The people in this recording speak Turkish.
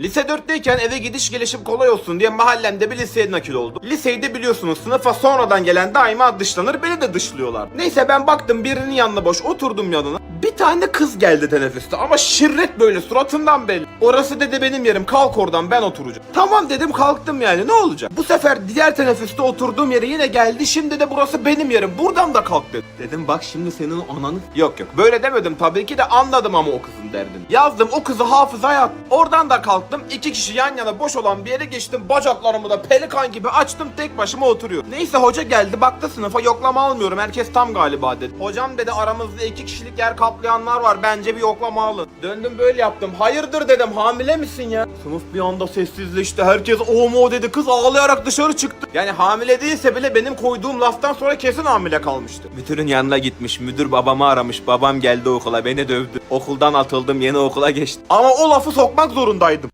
Lise 4'teyken eve gidiş gelişim kolay olsun diye mahallemde bir liseye nakil oldum. Liseyi de biliyorsunuz sınıfa sonradan gelen daima dışlanır beni de dışlıyorlar. Neyse ben baktım birinin yanına boş oturdum yanına. Bir tane kız geldi teneffüste ama şirret böyle suratından belli. Orası dedi benim yerim kalk oradan ben oturacağım. Tamam dedim kalktım yani ne olacak? Bu sefer diğer teneffüste oturduğum yere yine geldi şimdi de burası benim yerim buradan da kalk dedi. Dedim bak şimdi senin ananı... Yok yok böyle demedim tabii ki de anladım ama o kızın derdini. Yazdım o kızı hafızaya at. Oradan da kalktım iki kişi yan yana boş olan bir yere geçtim bacaklarımı da pelikan gibi açtım tek başıma oturuyorum. Neyse hoca geldi baktı sınıfa yoklama almıyorum herkes tam galiba dedi. Hocam dedi aramızda iki kişilik yer kaplayanlar var bence bir yoklama alın. Döndüm böyle yaptım hayırdır dedim hamile misin ya? Sınıf bir anda sessizleşti herkes o mu dedi kız ağlayarak dışarı çıktı. Yani hamile değilse bile benim koyduğum laftan sonra kesin hamile kalmıştı. Müdürün yanına gitmiş müdür babamı aramış babam geldi okula beni dövdü. Okuldan atıldım yeni okula geçtim. Ama o lafı sokmak zorundaydım.